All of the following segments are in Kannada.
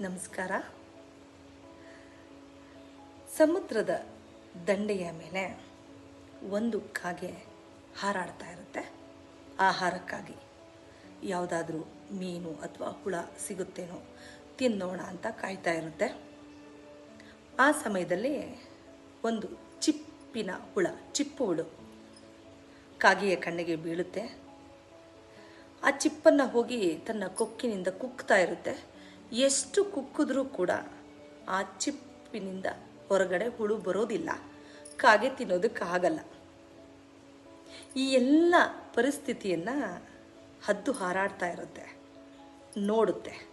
ನಮಸ್ಕಾರ. ಸಮುದ್ರದ ದಂಡೆಯ ಮೇಲೆ ಒಂದು ಕಾಗೆ ಹಾರಾಡ್ತಾ ಇರುತ್ತೆ. ಆಹಾರಕ್ಕಾಗಿ ಯಾವುದಾದ್ರೂ ಮೀನು ಅಥವಾ ಹುಳ ಸಿಗುತ್ತೇನೋ ತಿನ್ನೋಣ ಅಂತ ಕಾಯ್ತಾ ಇರುತ್ತೆ. ಆ ಸಮಯದಲ್ಲಿ ಒಂದು ಚಿಪ್ಪಿನ ಹುಳ, ಚಿಪ್ಪು ಹುಳು ಕಾಗೆಯ ಕಣ್ಣಿಗೆ ಬೀಳುತ್ತೆ. ಆ ಚಿಪ್ಪನ್ನು ಹೋಗಿ ತನ್ನ ಕೊಕ್ಕಿನಿಂದ ಕುಕ್ತಾ ಇರುತ್ತೆ. ಎಷ್ಟು ಕುಕ್ಕಿದ್ರೂ ಕೂಡ ಆ ಚಿಪ್ಪಿನಿಂದ ಹೊರಗಡೆ ಹುಳು ಬರೋದಿಲ್ಲ. ಕಾಗೆ ತಿನ್ನೋದಕ್ಕಾಗಲ್ಲ ಈ ಎಲ್ಲ ಪರಿಸ್ಥಿತಿಯನ್ನು ಹದ್ದು ಹಾರಾಡ್ತಾ ಇರುತ್ತೆ. ನೋಡುತ್ತೆ.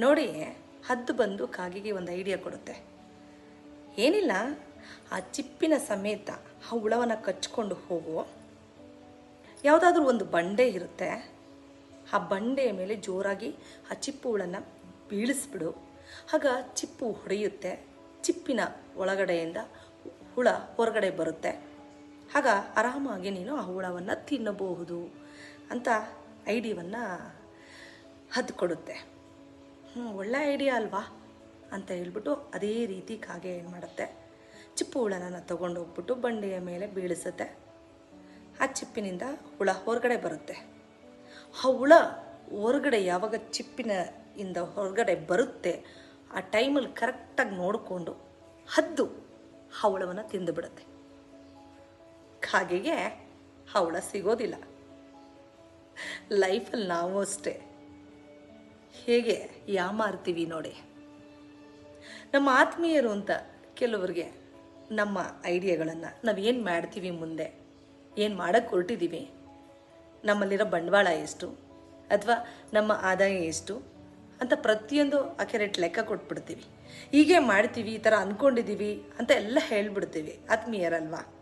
ನೋಡಿ, ಹದ್ದು ಬಂದು ಕಾಗೆಗೆ ಒಂದು ಐಡಿಯಾ ಕೊಡುತ್ತೆ. ಏನಿಲ್ಲ, ಆ ಚಿಪ್ಪಿನ ಸಮೇತ ಆ ಹುಳವನ್ನು ಕಚ್ಕೊಂಡು ಹೋಗು ಯಾವುದಾದ್ರೂ ಒಂದು ಬಂಡೆ ಇರುತ್ತೆ. ಆ ಬಂಡೆಯ ಮೇಲೆ ಜೋರಾಗಿ ಆ ಚಿಪ್ಪು ಹುಳನ್ನು ಬೀಳಿಸ್ಬಿಡು. ಆಗ ಚಿಪ್ಪು ಹೊಡೆಯುತ್ತೆ. ಚಿಪ್ಪಿನ ಒಳಗಡೆಯಿಂದ ಹುಳ ಹೊರಗಡೆ ಬರುತ್ತೆ. ಆಗ ಆರಾಮಾಗಿ ನೀನು ಆ ಹುಳವನ್ನು ತಿನ್ನಬಹುದು ಅಂತ ಐಡಿಯವನ್ನು ಹದ್ದು ಕೊಡುತ್ತೆ ಹ್ಞೂ ಒಳ್ಳೆ ಐಡಿಯಾ ಅಲ್ವಾ? ಅಂತ ಹೇಳ್ಬಿಟ್ಟು ಅದೇ ರೀತಿ ಕಾಗೆ ಏನು ಮಾಡುತ್ತೆ? ಚಿಪ್ಪು ಹುಳನ ತಗೊಂಡೋಗ್ಬಿಟ್ಟು ಬಂಡೆಯ ಮೇಲೆ ಬೀಳಿಸುತ್ತೆ. ಆ ಚಿಪ್ಪಿನಿಂದ ಹುಳ ಹೊರಗಡೆ ಬರುತ್ತೆ. ಆ ಹುಳ ಹೊರಗಡೆ ಯಾವಾಗ ಚಿಪ್ಪಿನ ಇಂದ ಹೊರಗಡೆ ಬರುತ್ತೆ, ಆ ಟೈಮಲ್ಲಿ ಕರೆಕ್ಟಾಗಿ ನೋಡಿಕೊಂಡು ಹದ್ದು ಹವಳವನ್ನು ತಿಂದುಬಿಡುತ್ತೆ ತಿಂದು ಬಿಡುತ್ತೆ. ಕಾಗೆಗೆ ಹವಳ ಸಿಗೋದಿಲ್ಲ. ಲೈಫಲ್ಲಿ ನಾವು ಅಷ್ಟೇ. ಹೇಗೆ ಯಾಮಾರ್ತೀವಿ ನೋಡಿ. ನಮ್ಮ ಆತ್ಮೀಯರು ಅಂತ ಕೆಲವರಿಗೆ ನಮ್ಮ ಐಡಿಯಾಗಳನ್ನು ನಾವು ಏನು ಮಾಡ್ತೀವಿ ಮುಂದೆ, ಏನು ಮಾಡೋಕ್ಕೆ ಹೊರಟಿದ್ದೀವಿ ನಮ್ಮಲ್ಲಿರೋ ಬಂಡವಾಳ ಎಷ್ಟು? ಅಥವಾ ನಮ್ಮ ಆದಾಯ ಎಷ್ಟು? ಅಂತ ಪ್ರತಿಯೊಂದು ಅಕ್ಯುರೇಟ್ ಲೆಕ್ಕ ಕೊಟ್ಬಿಡ್ತೀವಿ. ಹೀಗೆ ಮಾಡ್ತೀವಿ, ಈ ಥರ ಅಂದ್ಕೊಂಡಿದ್ದೀವಿ ಅಂತ ಎಲ್ಲ ಹೇಳ್ಬಿಡ್ತೀವಿ ಆತ್ಮೀಯರಲ್ವಾ?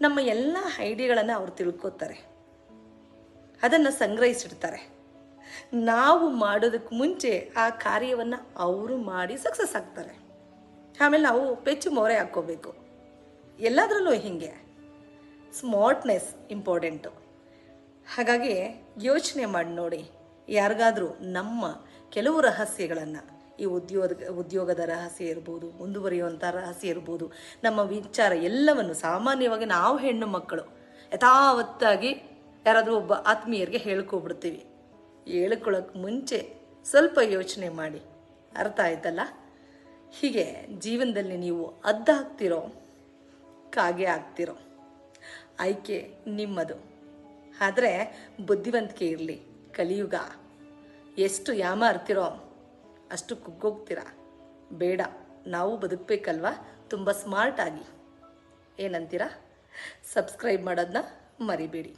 ನಮ್ಮ ಎಲ್ಲ ಐಡಿಯಾಗಳನ್ನು ಅವ್ರು ತಿಳ್ಕೊತಾರೆ. ಅದನ್ನು ಸಂಗ್ರಹಿಸಿಡ್ತಾರೆ. ನಾವು ಮಾಡೋದಕ್ಕೆ ಮುಂಚೆ ಆ ಕಾರ್ಯವನ್ನು ಅವರು ಮಾಡಿ ಸಕ್ಸಸ್ ಆಗ್ತಾರೆ. ಆಮೇಲೆ ನಾವು ಪೆಚ್ಚು ಮೊರೆ ಹಾಕ್ಕೋಬೇಕು. ಎಲ್ಲದರಲ್ಲೂ ಹೀಗೆ. Smartness important. ಹಾಗಾಗಿ ಯೋಚನೆ ಮಾಡಿ ನೋಡಿ, ಯಾರಿಗಾದರೂ ನಮ್ಮ ಕೆಲವು ರಹಸ್ಯಗಳನ್ನು, ಈ ಉದ್ಯೋಗ, ಉದ್ಯೋಗದ ರಹಸ್ಯ ಇರ್ಬೋದು ಮುಂದುವರಿಯುವಂಥ ರಹಸ್ಯ ಇರ್ಬೋದು, ನಮ್ಮ ವಿಚಾರ ಎಲ್ಲವನ್ನು ಸಾಮಾನ್ಯವಾಗಿ ನಾವು ಹೆಣ್ಣು ಮಕ್ಕಳು, ಯಥಾವತ್ತಾಗಿ ಯಾರಾದರೂ ಒಬ್ಬ ಆತ್ಮೀಯರಿಗೆ ಹೇಳ್ಕೊಬಿಡ್ತೀವಿ. ಹೇಳ್ಕೊಳ್ಳೋಕೆ ಮುಂಚೆ ಸ್ವಲ್ಪ ಯೋಚನೆ ಮಾಡಿ. ಅರ್ಥ ಆಯ್ತಲ್ಲ? ಹೀಗೆ ಜೀವನದಲ್ಲಿ ನೀವು ಅದ್ದ ಹಾಕ್ತಿರೋ, ಕಾಗೆ ಆಗ್ತಿರೋ ಆಯ್ಕೆ ನಿಮ್ಮದು. ಆದರೆ ಬುದ್ಧಿವಂತಿಕೆ ಇರಲಿ, ಕಲಿಯುಗ. ಎಷ್ಟು ಯಾಮ ಅರ್ತಿರೋ ಅಷ್ಟು ಕುಗ್ಗೋಗ್ತೀರ. ಬೇಡ, ನಾವು ಬದುಕಬೇಕಲ್ವಾ? ತುಂಬ ಸ್ಮಾರ್ಟಾಗಿ ಏನಂತೀರಾ? ಸಬ್ಸ್ಕ್ರೈಬ್ ಮಾಡೋದನ್ನ ಮರಿಬೇಡಿ.